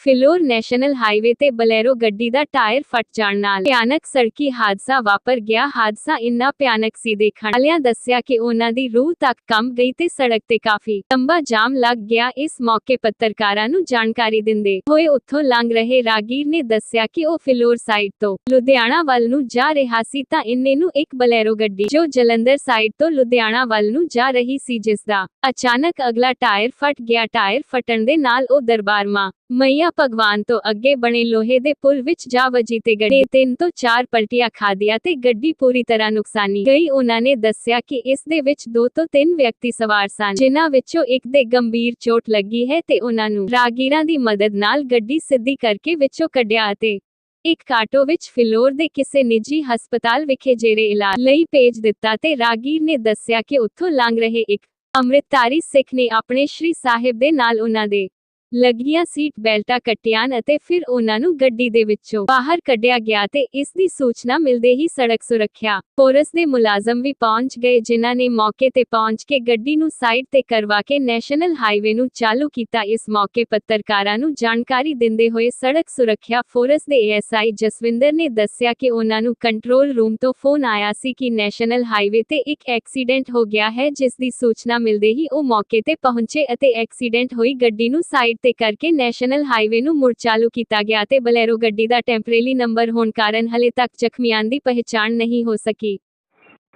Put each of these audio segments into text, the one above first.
Phillaur national highway ਤੇ Bolero ਗੱਡੀ ਦਾ ਟਾਇਰ ਫਟ ਜਾਣ ਨਾਲ ਭਿਆਨਕ ਸੜਕੀ ਹਾਦਸਾ ਵਾਪਰ ਗਿਆ। ਹਾਦਸਾ ਇੰਨਾ ਭਿਆਨਕ ਸੀ ਦੇਖਣ ਵਾਲਿਆਂ ਦੱਸਿਆ ਕਿ ਉਹਨਾਂ ਦੀ ਰੂਹ ਤੱਕ ਕੰਮ ਗਈ ਤੇ ਸੜਕ ਤੇ ਕਾਫੀ ਲੰਬਾ ਜਾਮ ਲੱਗ ਗਿਆ। ਇਸ ਮੌਕੇ ਪੱਤਰਕਾਰਾਂ ਨੂੰ ਜਾਣਕਾਰੀ ਦਿੰਦੇ ਹੋਏ ਉੱਥੋਂ ਲੰਘ ਰਹੇ ਰਾਗੀਰ ਨੇ ਦੱਸਿਆ ਕਿ ਉਹ ਫਿਲੌਰ ਸਾਈਡ ਤੋਂ ਲੁਧਿਆਣਾ ਵੱਲ ਨੂੰ ਜਾ ਰਿਹਾ ਸੀ ਤਾਂ ਇੰਨੇ ਨੂੰ ਇੱਕ ਬਲੈਰੋ ਗੱਡੀ ਜੋ ਜਲੰਧਰ ਸਾਈਡ ਤੋਂ ਲੁਧਿਆਣਾ ਵੱਲ ਨੂੰ ਜਾ ਰਹੀ ਸੀ, ਜਿਸ ਦਾ ਅਚਾਨਕ ਅਗਲਾ ਟਾਇਰ ਫਟ ਗਿਆ। ਟਾਇਰ ਫਟਣ ਦੇ ਨਾਲ ਉਹ ਦਰਬਾਰ ਮਾਂ ਮਈਆ ਭਗਵਾਨ ਤੋਂ ਅੱਗੇ ਬਣੇ ਲੋਹੇ ਦੇ ਪੁਲ ਵਿੱਚ ਜਾ ਵਜੀ ਤੇ ਗੱਡੀ ਤਿੰਨ ਤੋਂ ਚਾਰ ਪਲਟੀਆਂ ਖਾਦੀਆਂ ਤੇ ਗੱਡੀ ਪੂਰੀ ਤਰ੍ਹਾਂ ਨੁਕਸਾਨੀ ਗਈ। ਉਹਨਾਂ ਨੇ ਦੱਸਿਆ ਕਿ ਇਸ ਦੇ ਵਿੱਚ ਦੋ ਤੋਂ ਤਿੰਨ ਵਿਅਕਤੀ ਸਵਾਰ ਸਨ, ਜਿਨ੍ਹਾਂ ਵਿੱਚੋਂ ਇੱਕ ਦੇ ਗੰਭੀਰ ਚੋਟ ਲੱਗੀ ਹੈ ਤੇ ਉਹਨਾਂ ਨੂੰ ਰਾਗੀਰਾਂ ਦੀ ਮਦਦ ਨਾਲ ਗੱਡੀ ਸਿੱਧੀ ਕਰਕੇ ਵਿੱਚੋਂ ਕੱਢਿਆ ਅਤੇ ਇੱਕ ਕਾਟੋ ਵਿੱਚ ਫਿਲੌਰ ਦੇ ਕਿਸੇ ਨਿੱਜੀ ਹਸਪਤਾਲ ਵਿਖੇ ਜੇਰੇ ਇਲਾਜ ਲਈ ਭੇਜ ਦਿੱਤਾ ਤੇ ਰਾਗੀਰ ਨੇ ਦੱਸਿਆ ਕਿ ਉੱਥੋਂ ਲੰਘ ਰਹੇ ਇੱਕ ਅੰਮ੍ਰਿਤਧਾਰੀ ਸਿੱਖ ਨੇ ਆਪਣੇ ਸ਼੍ਰੀ ਸਾਹਿਬ ਦੇ ਨਾਲ ਉਹਨਾਂ ਦੇ ਲੱਗੀਆਂ ਸੀਟ ਬੈਲਟਾਂ ਕੱਟੀਆਂ ਅਤੇ ਫਿਰ ਉਹਨਾਂ ਨੂੰ ਗੱਡੀ ਦੇ ਵਿੱਚੋਂ ਬਾਹਰ ਕੱਢਿਆ ਗਿਆ ਤੇ ਇਸ ਦੀ ਸੂਚਨਾ ਮਿਲਦੇ ਹੀ ਸੜਕ ਸੁਰੱਖਿਆ ਫੋਰਸ ਦੇ ਮੁਲਾਜ਼ਮ ਵੀ ਪਹੁੰਚ ਗਏ, ਜਿਨ੍ਹਾਂ ਨੇ ਮੌਕੇ ਤੇ ਪਹੁੰਚ ਕੇ ਗੱਡੀ ਨੂੰ ਸਾਈਡ ਤੇ ਕਰਵਾ ਕੇ ਨੈਸ਼ਨਲ ਹਾਈਵੇ ਨੂੰ ਚਾਲੂ ਕੀਤਾ। ਇਸ ਮੌਕੇ ਪੱਤਰਕਾਰਾਂ ਨੂੰ ਜਾਣਕਾਰੀ ਦਿੰਦੇ ਹੋਏ ਸੜਕ ਸੁਰੱਖਿਆ ਫੋਰਸ ਦੇ ਏਐਸਆਈ ਜਸਵਿੰਦਰ ਨੇ ਦੱਸਿਆ ਕਿ ਉਹਨਾਂ ਨੂੰ ਕੰਟਰੋਲ ਰੂਮ ਤੋਂ ਫੋਨ ਆਇਆ ਸੀ ਕਿ ਨੈਸ਼ਨਲ ਹਾਈਵੇ ਤੇ ਇੱਕ ਐਕਸੀਡੈਂਟ ਹੋ ਗਿਆ ਹੈ, ਜਿਸ ਦੀ ਸੂਚਨਾ ਮਿਲਦੇ ਹੀ ਉਹ ਮੌਕੇ ਤੇ ਪਹੁੰਚੇ ਅਤੇ ਐਕਸੀਡੈਂਟ ਹੋਈ ਗੱਡੀ ਨੂੰ ਸਾਈਡ ਤੇ ਕਰਕੇ ਨੈਸ਼ਨਲ ਹਾਈਵੇ ਨੂੰ ਮੁੜ ਚਾਲੂ ਕੀਤਾ ਗਿਆ ਤੇ ਬਲੈਰੋ ਗੱਡੀ ਦਾ ਟੈਂਪਰੇਰੀ ਨੰਬਰ ਹੋਣ ਕਾਰਨ ਹਲੇ ਤੱਕ ਜ਼ਖਮੀਆਂ ਦੀ ਪਹਿਚਾਣ ਨਹੀਂ ਹੋ ਸਕੀ।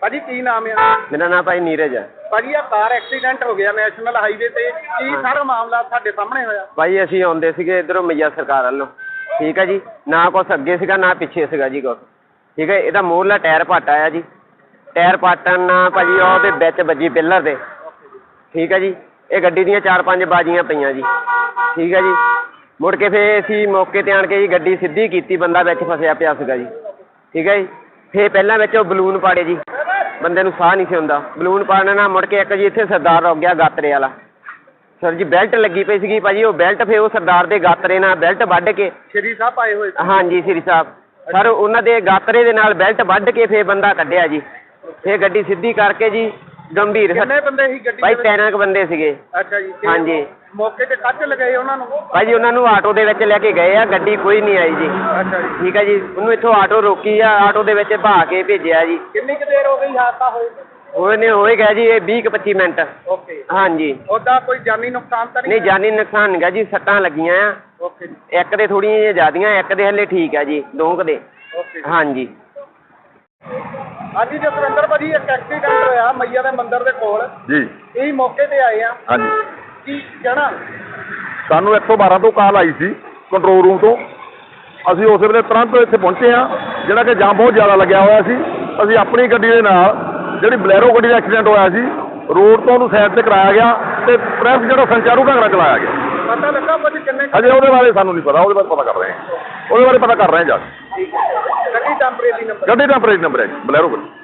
ਭਾਜੀ ਕੀ ਨਾਮ ਹੈ ਮੇਰਾ ਨਾਮ ਭਾਈ ਨੀਰਜ ਹੈ ਭਾਜੀ ਆ ਕਾਰ ਐਕਸੀਡੈਂਟ ਹੋ ਗਿਆ ਨੈਸ਼ਨਲ ਹਾਈਵੇ ਤੇ। ਕੀ ਸਾਰਾ ਮਾਮਲਾ ਤੁਹਾਡੇ ਸਾਹਮਣੇ ਹੋਇਆ? ਭਾਈ ਅਸੀਂ ਆਉਂਦੇ ਸੀਗੇ ਇਧਰੋਂ ਮਈਆ ਸਰਕਾਰ ਵੱਲੋਂ। ਠੀਕ ਹੈ ਜੀ? ਨਾ ਕੁਛ ਅੱਗੇ ਸੀਗਾ ਨਾ ਪਿੱਛੇ ਸੀਗਾ ਜੀ ਕੁਛ। ਠੀਕ ਹੈ ਇਹਦਾ ਮੂਹਰਲਾ ਟਾਇਰ ਪੱਟ ਆਇਆ ਜੀ। ਟਾਇਰ ਪਾਟਣ ਨਾਲ ਭਾਜੀ ਉਹਦੇ ਵਿੱਚ ਵੱਜੀ ਪਿੱਲਰ ਦੇ ਠੀਕ ਹੈ ਜੀ? ਇਹ ਗੱਡੀ ਦੀਆਂ ਚਾਰ ਪੰਜ ਬਾਜੀਆਂ ਪਈਆਂ ਜੀ। ਠੀਕ ਹੈ ਜੀ। ਮੁੜ ਕੇ ਫੇਰ ਅਸੀਂ ਮੌਕੇ ਤੇ ਆਣ ਕੇ ਜੀ ਗੱਡੀ ਸਿੱਧੀ ਕੀਤੀ ਬੰਦਾ ਵਿੱਚ ਫਸਿਆ ਪਿਆ ਸੀਗਾ ਜੀ। ਠੀਕ ਹੈ ਜੀ। ਫੇਰ ਪਹਿਲਾਂ ਵਿੱਚ ਉਹ ਬਲੂਨ ਪਾੜੇ ਜੀ। ਬੰਦੇ ਨੂੰ ਸਾਹ ਨਹੀਂ ਸੀ ਹੁੰਦਾ ਬਲੂਨ ਪਾੜਨ ਨਾਲ ਮੁੜ ਕੇ ਇੱਕ ਜੀ ਇੱਥੇ ਸਰਦਾਰ ਰੁਕ ਗਿਆ ਗਾਤਰੇ ਵਾਲਾ। ਸਰ ਜੀ ਬੈਲਟ ਲੱਗੀ ਪਈ ਸੀਗੀ ਭਾਜੀ ਉਹ ਬੈਲਟ ਫੇ ਉਹ ਸਰਦਾਰ ਦੇ ਗਾਤਰੇ ਨਾਲ ਬੈਲਟ ਵੱਢ ਕੇ ਸ਼੍ਰੀ ਸਾਹਿਬ ਆਏ ਹੋਏ ਸੀ। ਹਾਂਜੀ ਸ੍ਰੀ ਸਾਹਿਬ। ਸਰ ਉਹਨਾਂ ਦੇ ਗਾਤਰੇ ਦੇ ਨਾਲ ਬੈਲਟ ਵੱਢ ਕੇ ਫੇ ਬੰਦਾ ਕੱਢਿਆ ਜੀ। ਫੇ ਗੱਡੀ ਸਿੱਧੀ ਕਰਕੇ ਜੀ ਗੰਭੀਰ ਕਿੰਨੇ ਸੱਟ ਬੰਦੇ ਸੀ ਗੱਡੀ ਭਾਈ ਦੇ ਵਿੱਚ? ਤੈਨਾਂ ਕੁ ਬੰਦੇ ਸੀਗੇ। ਅੱਛਾ ਜੀ ਤੇ ਹਾਂਜੀ। ਮੌਕੇ ਤੇ ਕੱਚ ਲਗਾਏ ਉਹਨਾਂ ਨੂੰ? ਭਾਜੀ ਉਹਨਾਂ ਨੂੰ ਆਟੋ ਦੇ ਵਿੱਚ ਲੈ ਕੇ ਗਏ ਆ ਗੱਡੀ ਕੋਈ ਨਹੀਂ ਆਈ ਜੀ। ਅੱਛਾ ਜੀ। ਠੀਕ ਹੈ ਜੀ ਉਹਨੂੰ ਇੱਥੋਂ ਆਟੋ ਰੋਕੀ ਆ ਆਟੋ ਦੇ ਵਿੱਚ ਭਾ ਕੇ ਭੇਜਿਆ ਜੀ। ਕਿੰਨੀ ਕੁ ਦੇਰ ਹੋ ਗਈ ਹਾਦਸਾ ਹੋਏ? ਉਹਨੇ ਹੋਏਗਾ ਜੀ ਇਹ 20 ਕੁ 25 ਮਿੰਟ। ਓਕੇ। ਹਾਂਜੀ। ਉਹਦਾ ਕੋਈ ਜਾਨੀ ਨੁਕਸਾਨ ਤਾਂ ਨਹੀਂ ਨਹੀਂ ਜਾਨੀ ਨੁਕਸਾਨ ਨਹੀਂ ਗਾ ਜੀ ਸੱਟਾਂ ਲੱਗੀਆਂ ਆ। ਓਕੇ ਜੀ। ਇੱਕ ਦੇ ਥੋੜੀਆਂ ਜਿਹੀਆਂ ਜ਼ਿਆਦੀਆਂ ਇੱਕ ਦੇ ਹਲੇ ਠੀਕ ਆ ਜੀ ਦੋ ਕੁ ਦੇ। ਓਕੇ ਜੀ। ਹਾਂਜੀ। ਹਾਂਜੀ ਜਸਵਿੰਦਰ ਭਾਜੀ ਇੱਕ ਐਕਸੀਡੈਂਟ ਹੋਇਆ ਮਈਆ ਦੇ ਮੰਦਿਰ ਦੇ ਕੋਲ। ਜੀ। ਇਹ ਮੌਕੇ ਤੇ ਆਏ ਆ। ਹਾਂਜੀ। ਕੀ ਕਹਿਣਾ? ਸਾਨੂੰ 112 ਤੋਂ ਕਾਲ ਆਈ ਸੀ ਕੰਟਰੋਲ ਰੂਮ ਤੋਂ। ਅਸੀਂ ਉਸੇ ਵੇਲੇ ਤੁਰੰਤ ਇੱਥੇ ਪਹੁੰਚੇ ਆ ਜਿਹੜਾ ਕਿ ਜਾਮ ਬਹੁਤ ਜ਼ਿਆਦਾ ਲੱਗਿਆ ਹੋਇਆ ਸੀ। ਅਸੀਂ ਆਪਣੀ ਗੱਡੀ ਦੇ ਨਾਲ ਜਿਹੜੀ ਬਲੈਰੋ ਗੱਡੀ ਦਾ ਐਕਸੀਡੈਂਟ ਹੋਇਆ ਸੀ ਰੋਡ ਤੋਂ ਉਹਨੂੰ ਸਾਈਡ ਤੇ ਕਰਾਇਆ ਗਿਆ ਤੇ ਟ੍ਰੈਫਿਕ ਜਿਹੜਾ ਸੰਚਾਰੂ ਨਾਲ ਚਲਾਇਆ ਗਿਆ। ਪਤਾ ਲੱਗਾ ਭਾਜੀ ਕਿੰਨੇ ਅਜੇ ਉਹਦੇ ਬਾਰੇ ਸਾਨੂੰ ਨਹੀਂ ਪਤਾ ਉਹਦੇ ਬਾਰੇ ਪਤਾ ਕਰ ਰਹੇ ਹਾਂ। ਉਹਦੇ ਬਾਰੇ ਪਤਾ ਕਰ ਰਹੇ ਹਾਂ ਜਾ। ਗੱਡੀ ਟੈਂਪਰੇਰੀ ਨੰਬਰ ਗੱਡੀ ਦਾ ਨੰਬਰ ਹੈ ਜੀ, ਬਲੈਰੋ ਗੱਡੀ